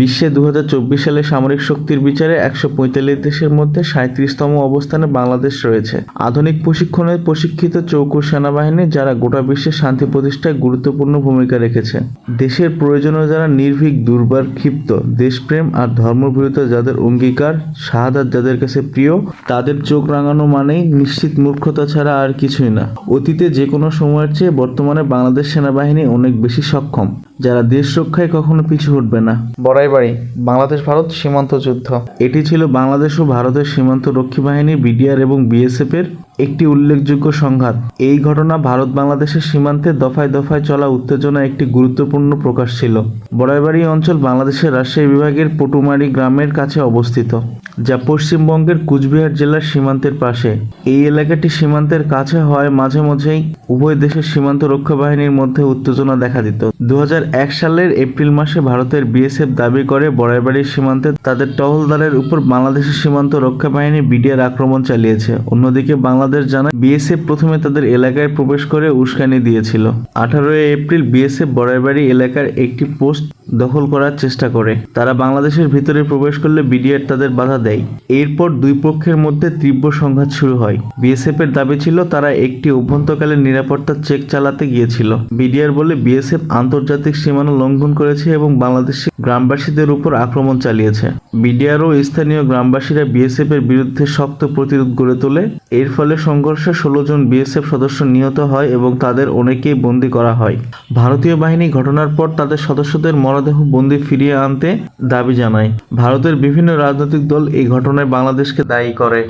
বিশ্বে দু হাজার চব্বিশ সালে সামরিক শক্তির বিচারে একশো পঁয়তাল্লিশ দেশের মধ্যে সাঁত্রিশতম অবস্থানে বাংলাদেশ রয়েছে। আধুনিক প্রশিক্ষণে প্রশিক্ষিত চৌকুর সেনাবাহিনী যারা গোটা বিশ্বে শান্তি প্রতিষ্ঠায় গুরুত্বপূর্ণ ভূমিকা রেখেছে। দেশের প্রয়োজনে যারা নির্ভীক, দুর্বার, ক্ষিপ্ত, দেশপ্রেম আর ধর্মবিরোধিতা যাদের অঙ্গীকার, শাহাদাত যাদের কাছে প্রিয়, তাদের চোখ রাঙানো মানেই নিশ্চিত মূর্খতা ছাড়া আর কিছুই না। অতীতে যে কোনো সময়ের চেয়ে বর্তমানে বাংলাদেশ সেনাবাহিনী অনেক বেশি সক্ষম, যারা দেশ রক্ষায় কখনো পিছু হটবে না। বড়াই বাড়ি বাংলাদেশ ভারত সীমান্ত যুদ্ধ। এটি ছিল বাংলাদেশ ও ভারতের সীমান্ত রক্ষী বাহিনী, বিডিআর এবং বিএসএফ এর একটি উল্লেখযোগ্য সংঘাত। এই ঘটনা ভারত বাংলাদেশের সীমান্তে দফায় দফায় চলা উত্তেজনা একটি গুরুত্বপূর্ণ প্রকাশ ছিল। বড়াইবাড়ি অঞ্চল বাংলাদেশের রাজশাহী বিভাগের পটুমারি গ্রামের কাছে অবস্থিত, যা পশ্চিমবঙ্গের কুচবিহার জেলার সীমান্তের পাশে। এই এলাকাটি সীমান্তের কাছে হয় মাঝে মাঝেই উভয় দেশের সীমান্ত রক্ষা বাহিনীর মধ্যে উত্তেজনা দেখা দিত। দু হাজার এক সালের এপ্রিল মাসে ভারতের বিএসএফ দাবি করে বড়াইবাড়ির সীমান্তে তাদের টহলদারের উপর বাংলাদেশের সীমান্ত রক্ষা বাহিনী বিডিআর আক্রমণ চালিয়েছে। অন্যদিকে বাংলাদেশ জানায়, বিএসএফ প্রথমে তাদের এলাকায় প্রবেশ করে উস্কানি দিয়েছিল। আঠারোই এপ্রিল বিএসএফ বড়াইবাড়ি এলাকার একটি পোস্ট দখল করার চেষ্টা করে। তারা বাংলাদেশের ভিতরে প্রবেশ করলে বিডিআর তাদের বাধা দেয়। এরপর দুই পক্ষের মধ্যে তীব্র সংঘাত শুরু হয়। বিএসএফ এর দাবি ছিল, তারা একটি অভ্যন্তরকালীন নিরাপত্তা চেক চালাতে গিয়েছিল। বিডিআর বলে, বিএসএফ আন্তর্জাতিক সীমানা লঙ্ঘন করেছে এবং বাংলাদেশি গ্রামবাসীদের উপর আক্রমণ চালিয়েছে। বিডিআর ও স্থানীয় গ্রামবাসীরা বিএসএফ এর বিরুদ্ধে শক্ত প্রতিরোধ গড়ে তোলে। এর ফলে সংঘর্ষে ষোলো জন বিএসএফ সদস্য নিহত হয় এবং তাদের অনেকেই বন্দী করা হয়। ভারতীয় বাহিনী ঘটনার পর তাদের সদস্যদের মরদেহ বন্দি ফিরিয়ে আনতে দাবি জানায়। ভারতের বিভিন্ন রাজনৈতিক দল এই ঘটনায় বাংলাদেশকে দায়ী করে।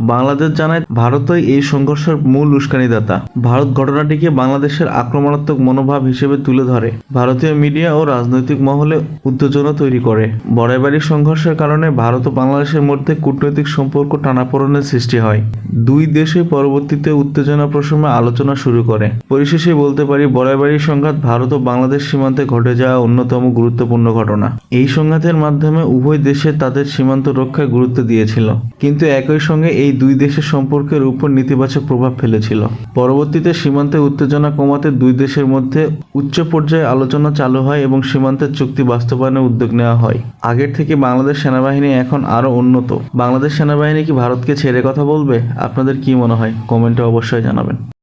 বাংলাদেশ জানায় ভারতই এই সংঘর্ষের মূল উস্কানিদাতা। ভারত ঘটনাটিকে বাংলাদেশের আক্রমণাত্মক মনোভাব হিসেবে তুলে ধরে। ভারতীয় মিডিয়া ও রাজনৈতিক মহলে উত্তেজনা তৈরি করে। বড়াইবাড়ির সংঘর্ষের কারণে ভারত ও বাংলাদেশের মধ্যে কূটনৈতিক সম্পর্ক টানাপোড়নের সৃষ্টি হয়। দুই দেশে পরবর্তীতে উত্তেজনা প্রসঙ্গে আলোচনা শুরু করে। পরিশেষে বলতে পারি বড়াইবাড়ির সংঘাত ভারত ও বাংলাদেশ সীমান্তে ঘটে যাওয়া অন্যতম গুরুত্বপূর্ণ ঘটনা। এই সংঘাতের মাধ্যমে উভয় দেশে তাদের সীমান্ত রক্ষায় গুরুত্ব দিয়েছিল। কিন্তু একই সঙ্গে এই দুই দেশের সম্পর্কের উপর নেতিবাচক প্রভাব ফেলেছিল। পরবর্তীতে সীমান্তে উত্তেজনা কমাতে দুই দেশের মধ্যে উচ্চ পর্যায়ে আলোচনা চালু হয় এবং সীমান্তের চুক্তি বাস্তবায়নের উদ্যোগ নেওয়া হয়। আগের থেকে বাংলাদেশ সেনাবাহিনী এখন আরও উন্নত। বাংলাদেশ সেনাবাহিনী কি ভারতকে ছেড়ে কথা বলবে? আপনাদের কি মনে হয়? কমেন্টে অবশ্যই জানাবেন।